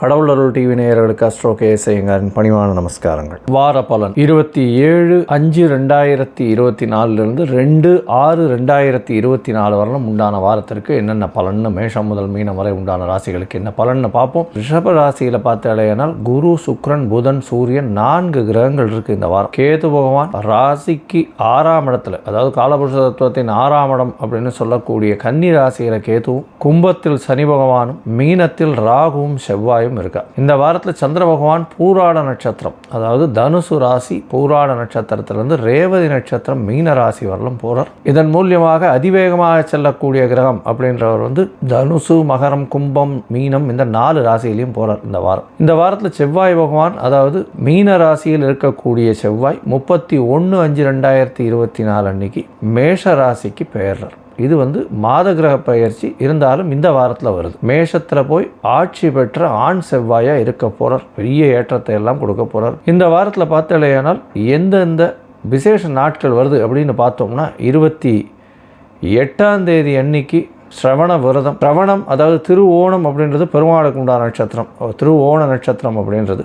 கடவுள் அருள் டிவி நேயர்களுக்கு அஸ்ட்ரோ கேசையங்காரின் பணிவான நமஸ்காரங்கள். வார பலன். இருபத்தி ஏழு அஞ்சு ரெண்டாயிரத்தி இருபத்தி நாலுலேருந்து ரெண்டு ஆறு ரெண்டாயிரத்தி இருபத்தி நாலு வரலும் உண்டான வாரத்திற்கு என்னென்ன பலன்னு மேஷம் முதல் மீனம் வரை உண்டான ராசிகளுக்கு என்ன பலன்னு பார்ப்போம். ரிஷப ராசியில் பார்த்தாலேனால் குரு சுக்ரன் புதன் சூரியன் நான்கு கிரகங்கள் இருக்குது இந்த வாரம். கேது பகவான் ராசிக்கு ஆறாம் இடத்துல அதாவது காலபுருஷ தத்துவத்தின் ஆறாம் இடம் அப்படின்னு சொல்லக்கூடிய கன்னி ராசியில் கேதுவும் கும்பத்தில் சனி பகவானும் மீனத்தில் ராகுவும் செவ்வாயும் இருக்கா? இந்த வாரத்தில் சந்திர பகவான் பூராட நட்சத்திரம் அதாவது தனுசு ராசி பூராட நட்சத்திரத்திலிருந்து ரேவதி நட்சத்திரம் மீன ராசி வரலும் போகிறார் இதன் மூலியமாக அதிவேகமாக செல்லக்கூடிய கிரகம் அப்படின்றவர் வந்து தனுசு மகரம் கும்பம் மீனம் இந்த நாலு ராசியிலையும் போகிறார் இந்த வாரம். இந்த வாரத்தில் செவ்வாய் பகவான் அதாவது மீன ராசியில் இருக்கக்கூடிய செவ்வாய் முப்பத்தி ஒன்று அஞ்சு ரெண்டாயிரத்தி இருபத்தி நாலு அன்னைக்கு மேஷ ராசிக்கு பெயர்றார். இது வந்து மாத கிரக பயிற்சி இருந்தாலும் இந்த வாரத்தில் வருது. மேஷத்தில் போய் ஆட்சி பெற்ற ஆண் செவ்வாயாக இருக்க போகிறார் பெரிய ஏற்றத்தை எல்லாம் கொடுக்க போகிறார் இந்த வாரத்தில் பார்த்தாலேயானால் எந்தெந்த விசேஷ நாட்கள் வருது அப்படின்னு பார்த்தோம்னா இருபத்தி எட்டாம் தேதி அன்னைக்கு ஸ்ரவண விரதம். சிரவணம் அதாவது திருவோணம் அப்படின்றது பெருமாளுக்கு உண்டான நட்சத்திரம். திருவோண நட்சத்திரம் அப்படின்றது.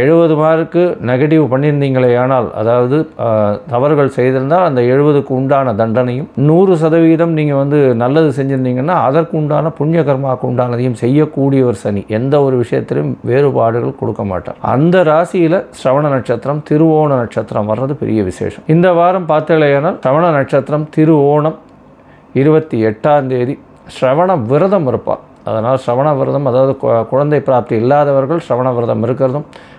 எழுபது மார்க்கு நெகட்டிவ் பண்ணியிருந்தீங்களே ஆனால் அதாவது தவறுகள் செய்திருந்தால் அந்த எழுபதுக்கு உண்டான தண்டனையும் நூறு சதவீதம் நீங்கள் வந்து நல்லது செஞ்சுருந்தீங்கன்னா அதற்கு உண்டான புண்ணிய கர்மாவுக்கு உண்டானதையும் செய்யக்கூடியவர் சனி. எந்த ஒரு விஷயத்திலும் வேறுபாடுகள் கொடுக்க மாட்டார். அந்த ராசியில் ஸ்ரவண நட்சத்திரம் திருவோண நட்சத்திரம் வர்றது பெரிய விசேஷம். இந்த வாரம் பார்த்தலையானால் சிரவண நட்சத்திரம் திருவோணம் இருபத்தி எட்டாம் தேதி ஸ்ரவண விரதம் இருப்பார். அதனால் ஸ்ரவண விரதம் அதாவது குழந்தை பிராப்தி இல்லாதவர்கள் ஸ்ரவண விரதம் இருக்கிறதும்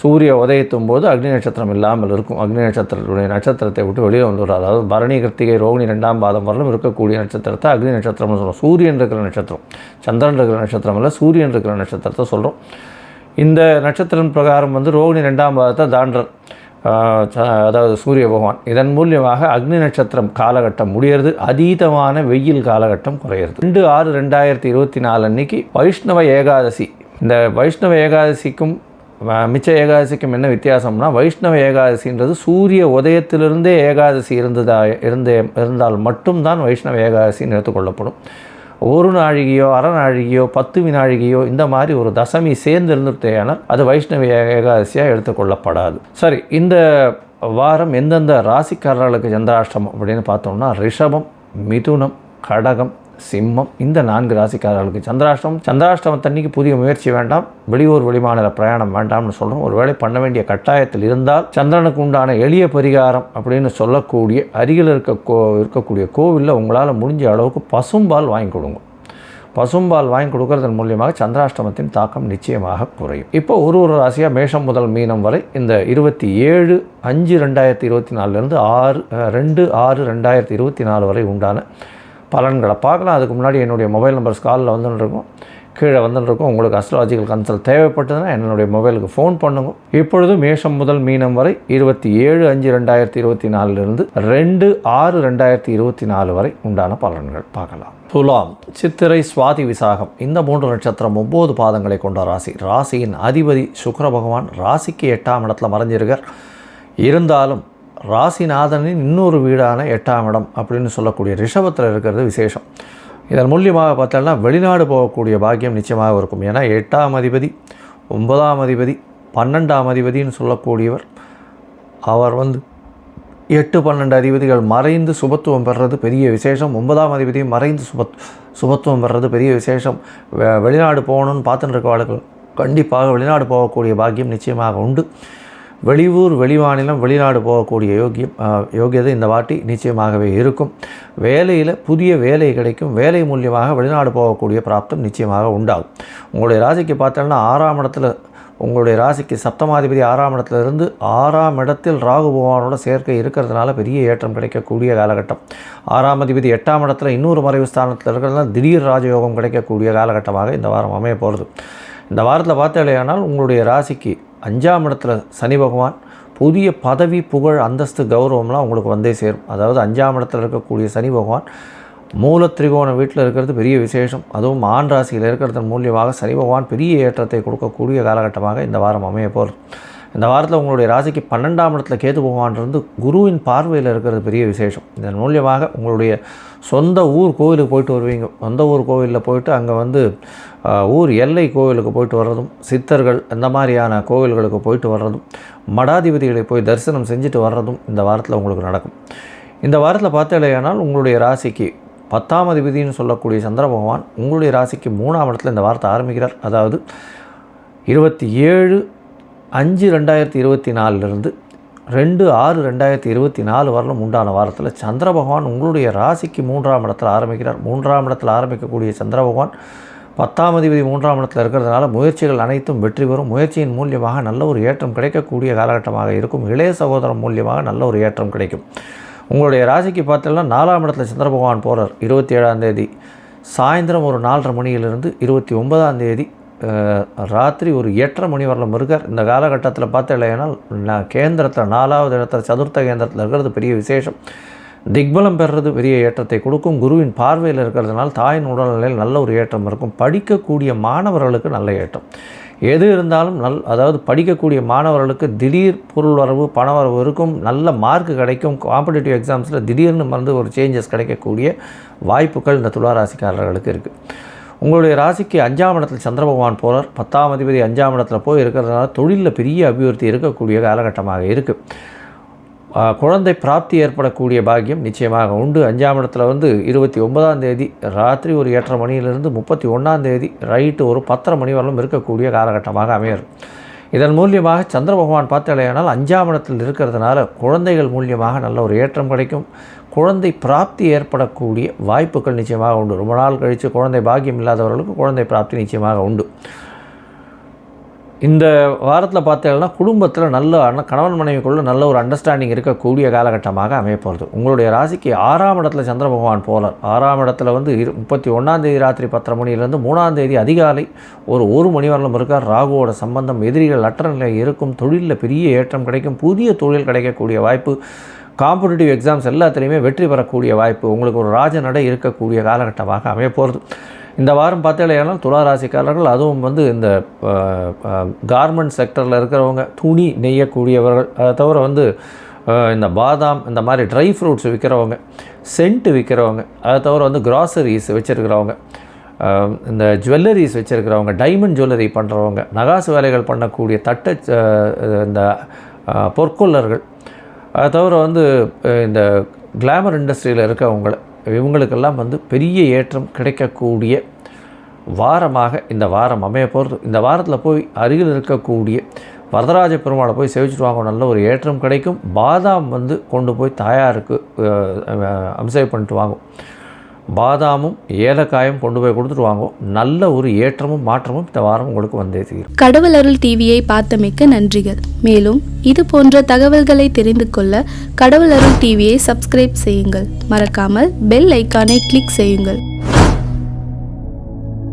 சூரிய உதயத்தும் போது அக்னி நட்சத்திரம் இல்லாமல் இருக்கும். அக்னி நட்சத்திரத்துடைய நட்சத்திரத்தை விட்டு வெளியே வந்துடும் அதாவது பரணி கிருத்திகை ரோகிணி ரெண்டாம் பாதம் வரலும் இருக்கக்கூடிய நட்சத்திரத்தை அக்னி நட்சத்திரம்னு சொல்கிறோம் சூரியன் இருக்கிற நட்சத்திரம் சந்திரன் இருக்கிற நட்சத்திரம் இல்லை சூரியன் இருக்கிற நட்சத்திரத்தை சொல்கிறோம் இந்த நட்சத்திரம் பிரகாரம் வந்து ரோகிணி ரெண்டாம் பாதத்தை தாண்டர் அதாவது சூரிய பகவான். இதன் மூலியமாக அக்னி நட்சத்திரம் காலகட்டம் முடியறது. அதீதமான வெயில் காலகட்டம் குறையிறது. ரெண்டு ஆறு ரெண்டாயிரத்தி இருபத்தி நாலு அன்னைக்கு வைஷ்ணவ ஏகாதசி. இந்த வைஷ்ணவ ஏகாதசிக்கும் மிச்ச ஏகாதசிக்கும் என்ன வித்தியாசம்னா வைஷ்ணவ ஏகாதசின்றது சூரிய உதயத்திலிருந்தே ஏகாதசி இருந்ததா இருந்தே இருந்தால் மட்டும்தான் வைஷ்ணவ ஏகாதசின்னு எடுத்துக்கொள்ளப்படும். ஒரு நாழிகையோ அரை நாழிகையோ பத்து வினாழிகையோ இந்த மாதிரி ஒரு தசமி சேர்ந்து இருந்துட்டேனால் அது வைஷ்ணவ ஏகாதசியாக எடுத்துக்கொள்ளப்படாது. சரி இந்த வாரம் எந்தெந்த ராசிக்காரர்களுக்கு சந்திராஷ்டமம் அப்படின்னு பார்த்தோம்னா ரிஷபம் மிதுனம் கடகம் சிம்மம். இந்த நான்கு ராசிக்காரர்களுக்கு சந்திராஷ்டமம். தண்ணிக்கு புதிய முயற்சி வேண்டாம். வெளியூர் வெளிமாநில பிரயாணம் வேண்டாம்னு சொல்கிறோம் ஒரு வேளை பண்ண வேண்டிய கட்டாயத்தில் இருந்தால் சந்திரனுக்கு உண்டான எளிய பரிகாரம் அப்படின்னு சொல்லக்கூடிய அருகில் இருக்க கோ இருக்கக்கூடிய கோவிலில் உங்களால் முடிஞ்ச அளவுக்கு பசும்பால் வாங்கி கொடுங்க. பசும்பால் வாங்கி கொடுக்கறதன் மூலியமாக சந்திராஷ்டமத்தின் தாக்கம் நிச்சயமாக குறையும். இப்போ ஒரு ஒரு ராசியாக மேஷம் முதல் மீனம் வரை இந்த இருபத்தி ஏழு அஞ்சு ரெண்டாயிரத்தி இருபத்தி நாலுலேருந்து ஆறு ரெண்டு ஆறு ரெண்டாயிரத்தி இருபத்தி நாலு வரை உண்டான பலன்களை பார்க்கலாம். அதுக்கு முன்னாடி என்னுடைய மொபைல் நம்பர் ஸ்காலில் வந்துட்டுருக்கும் கீழே வந்துட்டுருக்கும் உங்களுக்கு அஸ்ட்ராலஜிக்கல் கன்சல்ட் தேவைப்பட்டதுன்னா என்னுடைய மொபைலுக்கு ஃபோன் பண்ணுங்க. இப்பொழுது மேஷம் முதல் மீனம் வரை இருபத்தி ஏழு அஞ்சு ரெண்டாயிரத்தி இருபத்தி நாலுலேருந்து ரெண்டு ஆறு ரெண்டாயிரத்தி இருபத்தி நாலு வரை உண்டான பலன்கள் பார்க்கலாம். துலாம் சித்திரை சுவாதி விசாகம். இந்த மூன்று நட்சத்திரம் ஒம்பது பாதங்களை கொண்ட ராசி. ராசியின் அதிபதி சுக்கர பகவான் ராசிக்கு எட்டாம் இடத்துல மறைஞ்சிருக்கார். இருந்தாலும் ராசிநாதனின் இன்னொரு வீடான எட்டாம் இடம் அப்படின்னு சொல்லக்கூடிய ரிஷபத்தில் இருக்கிறது விசேஷம். இதன் மூலியமாக பார்த்தோம்னா வெளிநாடு போகக்கூடிய பாக்கியம் நிச்சயமாக இருக்கும். ஏன்னா எட்டாம் அதிபதி ஒன்பதாம் அதிபதி பன்னெண்டாம் அதிபதின்னு சொல்லக்கூடியவர் அவர் வந்து எட்டு பன்னெண்டு அதிபதிகள் மறைந்து சுபத்துவம் பெறுறது பெரிய விசேஷம். ஒன்பதாம் அதிபதியும் மறைந்து சுபத் சுபத்துவம் பெறுறது பெரிய விசேஷம். வெ- வெளிநாடு போகணும்னு பார்த்துட்டு இருக்க ஆளுகள் கண்டிப்பாக வெளிநாடு போகக்கூடிய பாக்கியம் நிச்சயமாக உண்டு. வெளியூர் வெளிமாநிலம் வெளிநாடு போகக்கூடிய யோகியம் யோக்கியதை யோகியதை இந்த வாட்டி நிச்சயமாகவே இருக்கும். வேலையில் புதிய வேலை கிடைக்கும். வேலை மூலியமாக வெளிநாடு போகக்கூடிய பிராப்தம் நிச்சயமாக உண்டாகும். உங்களுடைய ராசிக்கு பார்த்தோம்னா ஆறாம் இடத்துல உங்களுடைய ராசிக்கு சப்தமாதிபதி ஆறாம் இடத்துலேருந்து ஆறாம் இடத்தில் ராகு பகவானோட சேர்க்கை இருக்கிறதுனால பெரிய ஏற்றம் கிடைக்கக்கூடிய காலகட்டம். ஆறாம் அதிபதி எட்டாம் இடத்துல இன்னொரு மறைவு ஸ்தானத்தில் இருக்கிறதுனால திடீர் ராஜயோகம் கிடைக்கக்கூடிய காலகட்டமாக இந்த வாரம் அமைய போகிறது இந்த வாரத்தில் பார்த்தாலேயானால் உங்களுடைய ராசிக்கு அஞ்சாம் இடத்துல சனி பகவான் புதிய பதவி புகழ் அந்தஸ்து கௌரவம்லாம் உங்களுக்கு வந்தே சேரும். அதாவது அஞ்சாம் இடத்துல இருக்கக்கூடிய சனி பகவான் மூல திரிகோண வீட்டில் இருக்கிறது பெரிய விசேஷம். அதுவும் ஆண் ராசியில் இருக்கிறதன் மூலியமாக சனி பகவான் பெரிய ஏற்றத்தை கொடுக்கக்கூடிய காலகட்டமாக இந்த வாரம் அமைய போகிறது. இந்த வாரத்தில் உங்களுடைய ராசிக்கு பன்னெண்டாம் இடத்துல கேது பகவான்றது குருவின் பார்வையில் இருக்கிறது பெரிய விசேஷம். இதன் மூலியமாக உங்களுடைய சொந்த ஊர் கோவிலுக்கு போயிட்டு வருவீங்க. சொந்த ஊர் கோவிலில் போயிட்டு அங்கே வந்து ஊர் எல்லை கோவிலுக்கு போயிட்டு வர்றதும் சித்தர்கள் இந்த மாதிரியான கோவில்களுக்கு போயிட்டு வர்றதும் மடாதிபதிகளை போய் தரிசனம் செஞ்சுட்டு வர்றதும் இந்த வாரத்தில் உங்களுக்கு நடக்கும். இந்த வாரத்தில் பார்த்தாலேயானால் உங்களுடைய ராசிக்கு பத்தாம் அதிபதினு சொல்லக்கூடிய சந்திர பகவான் உங்களுடைய ராசிக்கு மூணாம் இடத்துல இந்த வாரத்தை ஆரம்பிக்கிறார். அதாவது இருபத்தி ஏழு அஞ்சு ரெண்டாயிரத்தி இருபத்தி நாலுலேருந்து ரெண்டு ஆறு ரெண்டாயிரத்தி இருபத்தி நாலு வரலும் உண்டான வாரத்தில் சந்திர பகவான் உங்களுடைய ராசிக்கு மூன்றாம் இடத்தில் ஆரம்பிக்கிறார். மூன்றாம் இடத்துல ஆரம்பிக்கக்கூடிய சந்திர பகவான் பத்தாம் அதிபதி மூன்றாம் இடத்தில் இருக்கிறதுனால முயற்சிகள் அனைத்தும் வெற்றி பெறும். முயற்சியின் மூலியமாக நல்ல ஒரு ஏற்றம் கிடைக்கக்கூடிய காலகட்டமாக இருக்கும். இளைய சகோதரம் மூலியமாக நல்ல ஒரு ஏற்றம் கிடைக்கும். உங்களுடைய ராசிக்கு பார்த்தோம்னா நாலாம் இடத்துல சந்திர பகவான் போகிறார் இருபத்தி ஏழாம் தேதி. சாயந்தரம் ஒரு நாலரை மணியிலிருந்து இருபத்தி ஒன்பதாம் தேதி ராத்திரி ஒரு எட்டரை மணி வரலும் இருக்கார். இந்த காலகட்டத்தில் பார்த்தீங்கன்னா நான் கேந்திரத்தில் நாலாவது இடத்துல சதுர்த்த கேந்திரத்தில் இருக்கிறது பெரிய விசேஷம். திக்பலம் பெறுறது பெரிய ஏற்றத்தை கொடுக்கும். குருவின் பார்வையில் இருக்கிறதுனால தாயின் உடல்நிலையில் நல்ல ஒரு ஏற்றம் இருக்கும். படிக்கக்கூடிய மாணவர்களுக்கு நல்ல ஏற்றம். எது இருந்தாலும் நல் அதாவது படிக்கக்கூடிய மாணவர்களுக்கு திடீர் பொருள் வரவு பண வரவு இருக்கும். நல்ல மார்க் கிடைக்கும். காம்படிட்டிவ் எக்ஸாம்ஸில் திடீர்னு வந்து ஒரு சேஞ்சஸ் கிடைக்கக்கூடிய வாய்ப்புகள் இந்த துளாராசிக்காரர்களுக்கு இருக்குது உங்களுடைய ராசிக்கு அஞ்சாம் இடத்துல சந்திர பகவான் போகிறார் பத்தாம் அதிபதி அஞ்சாம் இடத்துல போய் இருக்கிறதுனால தொழிலில் பெரிய அபிவிருத்தி இருக்கக்கூடிய காலகட்டமாக இருக்குது குழந்தை பிராப்தி ஏற்படக்கூடிய பாக்கியம் நிச்சயமாக உண்டு. அஞ்சாம் இடத்துல வந்து இருபத்தி ஒன்பதாம் தேதி ராத்திரி ஒரு எட்டரை மணியிலிருந்து முப்பத்தி ஒன்றாம் தேதி ரைட்டு ஒரு பத்தரை மணி வரலும் இருக்கக்கூடிய காலகட்டமாக அமையும். இதன் மூலியமாக சந்திர பகவான் பார்த்தலையானால் அஞ்சாம் இடத்தில் இருக்கிறதுனால குழந்தைகள் மூலியமாக நல்ல ஒரு ஏற்றம் கிடைக்கும். குழந்தை பிராப்தி ஏற்படக்கூடிய வாய்ப்புகள் நிச்சயமாக உண்டு. ரொம்ப நாள் கழித்து குழந்தை பாக்கியம் இல்லாதவர்களுக்கு குழந்தை பிராப்தி நிச்சயமாக உண்டு. இந்த வாரத்தில் பார்த்தீங்கன்னா குடும்பத்தில் நல்ல அண்ண கணவன் மனைவிக்குள்ள நல்ல ஒரு அண்டர்ஸ்டாண்டிங் இருக்கக்கூடிய காலகட்டமாக அமையப்போகிறது உங்களுடைய ராசிக்கு ஆறாம் இடத்துல சந்திர பகவான் போலார் ஆறாம் இடத்துல வந்து இரு முப்பத்தி ஒன்றாந்தேதி ராத்திரி பத்தரை மணிலேருந்து மூணாம் தேதி அதிகாலை ஒரு ஒரு மணி வரலும் இருக்கார். ராகுவோட சம்பந்தம் எதிரிகள் அற்ற நிலை இருக்கும் தொழிலில் பெரிய ஏற்றம் கிடைக்கும் புதிய தொழில் கிடைக்கக்கூடிய வாய்ப்பு காம்படிட்டிவ் எக்ஸாம்ஸ் எல்லாத்துலேயுமே வெற்றி பெறக்கூடிய வாய்ப்பு உங்களுக்கு ஒரு ராஜ நடை இருக்கக்கூடிய காலகட்டமாக அமைய போகிறது இந்த வாரம் பார்த்தீங்கன்னா துளாராசிக்காரர்கள் அதுவும் வந்து இந்த கார்மெண்ட் செக்டரில் இருக்கிறவங்க துணி நெய்யக்கூடியவர்கள் அதை தவிர வந்து இந்த பாதாம் இந்த மாதிரி ட்ரை ஃப்ரூட்ஸ் விற்கிறவங்க சென்ட்டு விற்கிறவங்க அதை தவிர வந்து கிராசரிஸ் வச்சுருக்கிறவங்க இந்த ஜுவல்லரிஸ் வச்சுருக்கிறவங்க டைமண்ட் ஜுவல்லரி பண்ணுறவங்க நகாசு வேலைகள் பண்ணக்கூடிய தட்டை இந்த பொற்கொள்ளர்கள் பொற்கொல்லர்கள் அதை தவிர வந்து இந்த கிளாமர் இண்டஸ்ட்ரியில் இருக்கவங்கள இவங்களுக்கெல்லாம் வந்து பெரிய ஏற்றம் கிடைக்கக்கூடிய வாரமாக இந்த வாரம் அமைய போகிறது இந்த வாரத்தில் போய் அருகில் இருக்கக்கூடிய வரதராஜ பெருமாளை போய் சேவிச்சுட்டு வாங்க நல்ல ஒரு ஏற்றம் கிடைக்கும். பாதாம் வந்து கொண்டு போய் தாயாருக்கு அம்சை பண்ணிட்டு வாங்கும் பாதாமும் ஏலக்காயும் கொண்டு போய் கொடுத்துட்டு வாங்கும் நல்ல ஒரு ஏற்றமும் மாற்றமும் இந்த வாரம் உங்களுக்கு வந்தே தீரும். கடவுள் அருள் டிவியை பார்த்தமைக்க நன்றிகள். மேலும் இது போன்ற தகவல்களை தெரிந்து கொள்ள கடவுள் அருள் டிவியை சப்ஸ்கிரைப் செய்யுங்கள். மறக்காமல் பெல் ஐக்கானை கிளிக் செய்யுங்கள்.